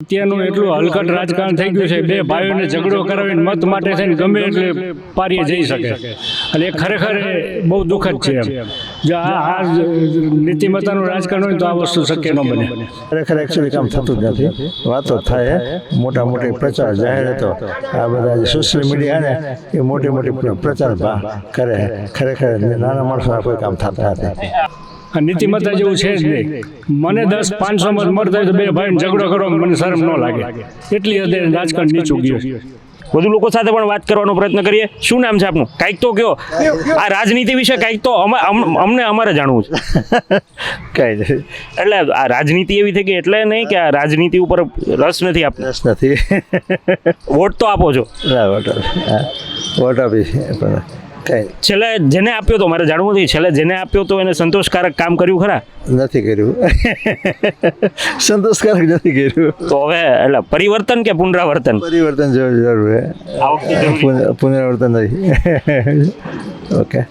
અત્યારનું એટલું હલકટ રાજકારણ થઈ ગયું છે. બે ભાઈઓને ઝઘડો કરાવીને મત માટે થઈને ગમે એટલે પારીએ જઈ શકે. અને એ ખરેખર બહુ દુઃખદ છે એમ. જો આ આ નીતિમત્તાનું રાજકારણ હોય તો આ વસ્તુ શક્ય ન બને. ખરેખર એકચ્યુઅલી કામ થતું જ નથી. વાતો થાય મોટા મોટી પ્રચાર જાહેરાતો આ બધા સોશિયલ મીડિયા ને એ મોટી મોટી પ્રચાર ભા- કરે ખરેખર નાના માણસોના કોઈ કામ થતા નથી. નીતિમત્તા જેવું છે જ નહીં. મને દસ પાંચસો મત મળતા હોય તો બે ભાઈને ઝઘડો કરો મને શરમ ન લાગે. એટલી હદે રાજકારણ નીચું ગયું વધુ લોકો સાથે પણ વાત કરવાનો પ્રયત્ન કરીએ. શું નામ છે આપનું? કાંઈક તો કયો. આ રાજનીતિ વિશે કાંઈક તો અમા- અમ- અમને અમારે જાણવું છે. કઈ એટલે આ રાજનીતિ એવી થઈ ગઈ એટલે નહીં કે આ રાજનીતિ ઉપર રસ નથી આપ રસ નથી. વોટ તો આપો છો. વોટ આપી. છેલ્લે જેને આપ્યો તો મારે જાણવું નથી છેલ્લે જેને આપ્યો તો એને સંતોષકારક કામ કર્યું ખરા? નથી કર્યું. સંતોષકારક નથી કર્યું. તો હવે એટલે પરિવર્તન કે પુનરાવર્તન? પરિવર્તન જરૂર છે. પુનરાવર્તન નથી ઓકે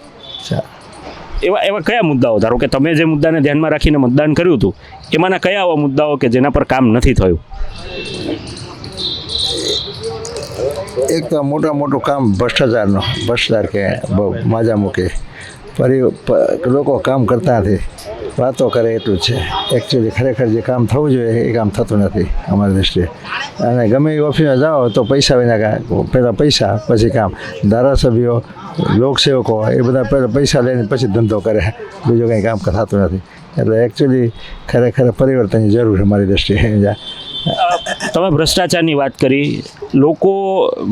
એવા એવા કયા મુદ્દાઓ? ધારો કે તમે જે મુદ્દાને ધ્યાનમાં રાખીને મતદાન કર્યું હતું એમાંના કયા એવા મુદ્દાઓ કે જેના પર કામ નથી થયું? એક તો મોટા મોટું કામ ભ્રષ્ટાચારનો, ભ્રષ્ટાચાર કે બહુ માજા મૂકે. ફરી લોકો કામ કરતા નથી. વાતો કરે એટલું જ છે. એકચ્યુઅલી ખરેખર જે કામ થવું જોઈએ એ કામ થતું નથી અમારી દૃષ્ટિએ અને ગમે એ ઓફિસમાં જાઓ તો પૈસા વિના કામ પહેલાં પૈસા, પછી કામ. ધારાસભ્યો, લોકસેવકો, એ બધા પહેલાં પૈસા લઈને પછી ધંધો કરે. બીજું કંઈ કામ થતું નથી. એટલે એકચ્યુઅલી ખરેખર પરિવર્તનની જરૂર છે મારી દૃષ્ટિએ તમે ભ્રષ્ટાચારની વાત કરી, લોકો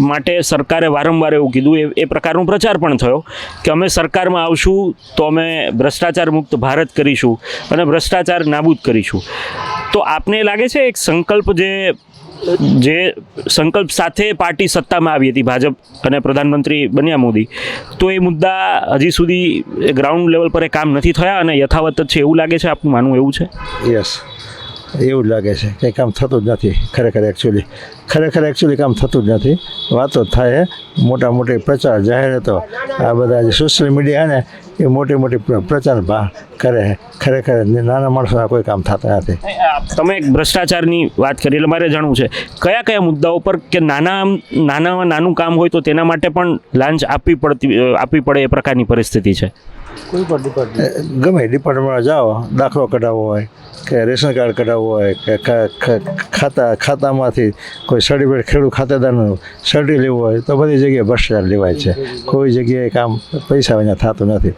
માટે સરકારે વારંવાર એવું કીધું, એ એ પ્રકારનો પ્રચાર પણ થયો કે અમે સરકારમાં આવશું તો અમે ભ્રષ્ટાચાર મુક્ત ભારત કરીશું અને ભ્રષ્ટાચાર નાબૂદ કરીશું. તો આપને લાગે છે એક સંકલ્પ જે જે સંકલ્પ સાથે પાર્ટી સત્તામાં આવી હતી ભાજપ અને પ્રધાનમંત્રી બન્યા મોદી, તો એ મુદ્દા હજી સુધી ગ્રાઉન્ડ લેવલ પર એ કામ નથી થયા અને યથાવત જ છે એવું લાગે છે? આપનું માનવું એવું છે? યસ એવું જ લાગે છે. કંઈ કામ થતું જ નથી. ખરેખર એકચ્યુઅલી ખરેખર એકચ્યુઅલી કામ થતું જ નથી. વાતો થાય મોટા મોટી પ્રચાર જાહેરાતો આ બધા જે સોશિયલ મીડિયા ને એ મોટી મોટી પ્રચાર કરે ખરેખર નાના માણસોના કોઈ કામ થતા નથી. તમે એક ભ્રષ્ટાચારની વાત કરી એટલે મારે જાણવું છે. કયા કયા મુદ્દાઓ પર કે નાના નાના નાનું કામ હોય તો તેના માટે પણ લાંચ આપવી પડતી આપવી પડે એ પ્રકારની પરિસ્થિતિ છે? ગમે ડિપાર્ટમેન્ટમાં જાઓ દાખલો કઢાવવો હોય કે રેશન કાર્ડ કઢાવવું હોય કે ખાતા ખાતામાંથી કોઈ સર્ટિફિકેટ ખેડૂત ખાતેદારનું સર્ટી લેવું હોય તો બધી જગ્યાએ ભ્રષ્ટાચાર લેવાય છે. કોઈ જગ્યાએ કામ પૈસા અહીંયા થતું નથી.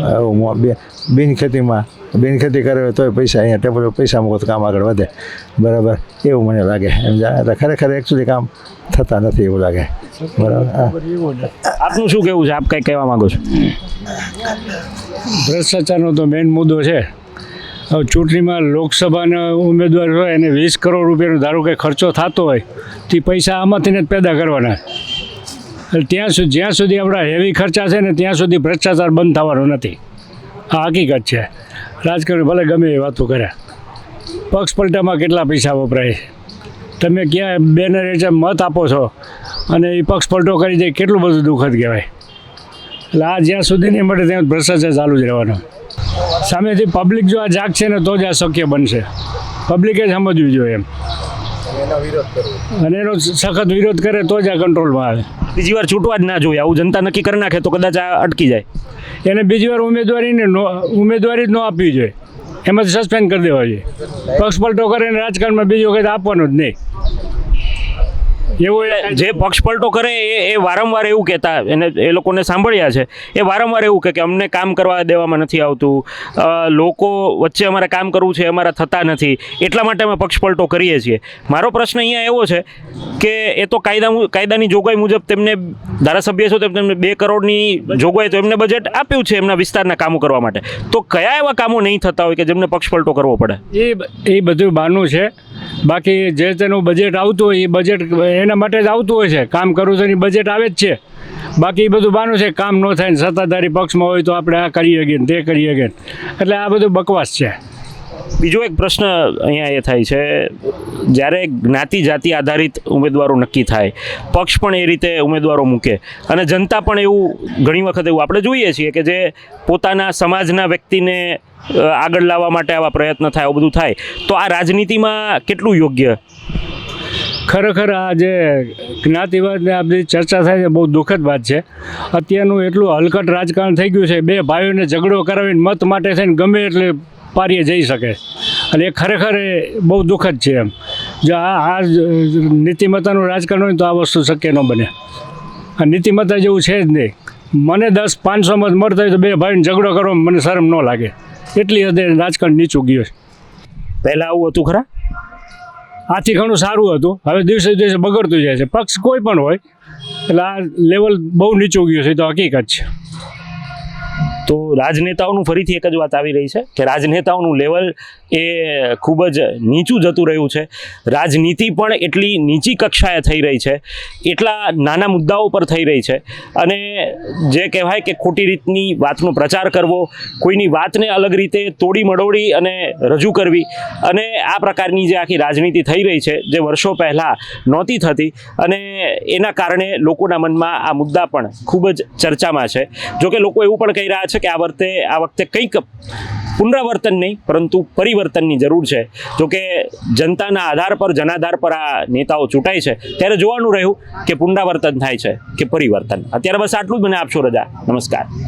આવું બે બિન ખેતીમાં બિન ખેતી કરે હોય તોય પૈસા અહીંયા ટેબલ પૈસા મૂકો તો કામ આગળ વધે. બરાબર? એવું મને લાગે. એમ જા- એટલે ખરેખર એકચ્યુઅલી કામ થતા નથી એવું લાગે. બરાબર? આપનું શું કહેવું છે? આપ કંઈ કહેવા માગો છો? ભ્રષ્ટાચારનો તો મેઇન મુદ્દો છે. ચૂંટણીમાં લોકસભાના ઉમેદવાર હોય એને વીસ કરોડ રૂપિયાનો ધારો કે ખર્ચો થતો હોય, તે પૈસા આમાંથી જ પેદા કરવાના. એટલે ત્યાં સુધી, જ્યાં સુધી આપણા હેવી ખર્ચા છે ને ત્યાં સુધી ભ્રષ્ટાચાર બંધ થવાનો નથી. આ હકીકત છે. રાજકારણ ભલે ગમે એ વાતો કર્યા પક્ષ પલટામાં કેટલા પૈસા વપરાય? તમે ક્યાં બેનર હેઠળ મત આપો છો? અને એ પક્ષ પલટો કરી જાય કેટલું બધું દુઃખદ કહેવાય? એટલે આ જ્યાં સુધી નહીં મળે ત્યાં ભ્રષ્ટાચાર ચાલુ જ રહેવાનો. સામેથી પબ્લિક જો આ જાગશે ને તો જ આ શક્ય બનશે. પબ્લિકે જ સમજવી જોઈએ એમ. અને એનો સખત વિરોધ કરે તો જ આ કંટ્રોલમાં આવે. બીજી વાર છૂટવા જ ના જોઈએ. આવું જનતા નક્કી કરી નાખે તો કદાચ આ અટકી જાય. એને બીજી વાર ઉમેદવારીને નો ઉમેદવારી જ ન આપવી જોઈએ. એમાંથી સસ્પેન્ડ કરી દેવા જોઈએ. પક્ષ પલટો કરીને રાજકારણમાં બીજી વખત આપવાનું જ નહીં. એવું જે પક્ષપલટો કરે એ એ વારંવાર એવું કહેતા એને, એ લોકોને સાંભળ્યા છે. એ વારંવાર એવું કહે કે અમને કામ કરવા દેવામાં નથી આવતું. લોકો વચ્ચે અમારે કામ કરવું છે, અમારા થતા નથી. એટલા માટે અમે પક્ષપલટો કરીએ છીએ. મારો પ્રશ્ન અહીંયા એવો છે કે એ તો કાયદા કાયદાની જોગવાઈ મુજબ તેમને ધારાસભ્ય છો, તેમ તેમને બે કરોડની જોગવાઈ તો એમને બજેટ આપ્યું છે એમના વિસ્તારના કામો કરવા માટે. તો કયા એવા કામો નહીં થતા હોય કે જેમને પક્ષપલટો કરવો પડે? એ એ બધું બહાનું છે. બાકી જે તેનું બજેટ આવતું હોય, એ બજેટ એના માટે જ આવતું હોય છે. કામ કરવું તો એની બજેટ આવે જ છે. બાકી બધું બાનું છે, કામ ન થાય ને સત્તાધારી પક્ષમાં હોય તો આપણે આ કરી શકીએ તે કરી શકીએ એટલે આ બધું બકવાસ છે. બીજો એક પ્રશ્ન અહીંયા એ થાય છે, જ્યારે જ્ઞાતિ જાતિ આધારિત ઉમેદવારો નક્કી થાય, પક્ષ પણ એ રીતે ઉમેદવારો મૂકે અને જનતા પણ એવું ઘણી વખત એવું આપણે જોઈએ છીએ કે જે પોતાના સમાજના વ્યક્તિને આગળ લાવવા માટે આવા પ્રયત્ન થાય, આવું બધું થાય, તો આ રાજનીતિમાં કેટલું યોગ્ય ખરેખર આ જે જ્ઞાતિવાદને આ બધી ચર્ચા થાય છે, બહુ દુઃખદ વાત છે. અત્યારનું એટલું હલકટ રાજકારણ થઈ ગયું છે, બે ભાઈઓને ઝઘડો કરાવીને મત માટે થઈને ગમે એટલે પારીએ જઈ શકે. અને એ ખરેખર એ બહુ દુઃખદ છે એમ. જો આ આ નીતિમત્તાનું રાજકારણ હોય તો આ વસ્તુ શક્ય ન બને. આ નીતિમત્તા જેવું છે જ નહીં. મને દસ પાંચસો મત મળતા હોય તો બે ભાઈને ઝઘડો કરવામાં મને શરમ ન લાગે. એટલી હદે રાજકારણ નીચું ગયું છે. પહેલાં આવું હતું ખરા? આથી ઘણું સારું હતું. હવે દિવસે દિવસે બગડતું જાય છે. પક્ષ કોઈ પણ હોય, એટલે આ લેવલ બહુ નીચું ગયું છે તો હકીકત છે. તો રાજનેતાઓનું ફરીથી એક જ વાત આવી રહી છે કે રાજનેતાઓનું લેવલ એ ખૂબ જ નીચું જતું રહ્યું છે. રાજનીતિ પણ એટલી નીચી કક્ષાએ થઈ રહી છે. એટલા નાના મુદ્દાઓ પર થઈ રહી છે. અને જે કહેવાય કે ખોટી રીતની વાતનો પ્રચાર કરવો, કોઈની વાતને અલગ રીતે તોડી મડોડી અને રજૂ કરવી અને આ પ્રકારની જે આખી રાજનીતિ થઈ રહી છે જે વર્ષો પહેલાં નહોતી થતી અને એના કારણે લોકોના મનમાં આ મુદ્દા પણ ખૂબ જ ચર્ચામાં છે. જોકે લોકો એવું પણ કહી રહ્યા છે કે આ વખતે આ વખતે કંઈક પુનરાવર્તન નહીં, પરંતુ પરિવર્તનની જરૂર છે. જોકે જનતાના આધાર પર, જનાધાર પર આ નેતાઓ ચૂંટાય છે, ત્યારે જોવાનું રહ્યું કે પુનરાવર્તન થાય છે કે પરિવર્તન. અત્યારે બસ આટલું જ મને આપશો, રજા. નમસ્કાર.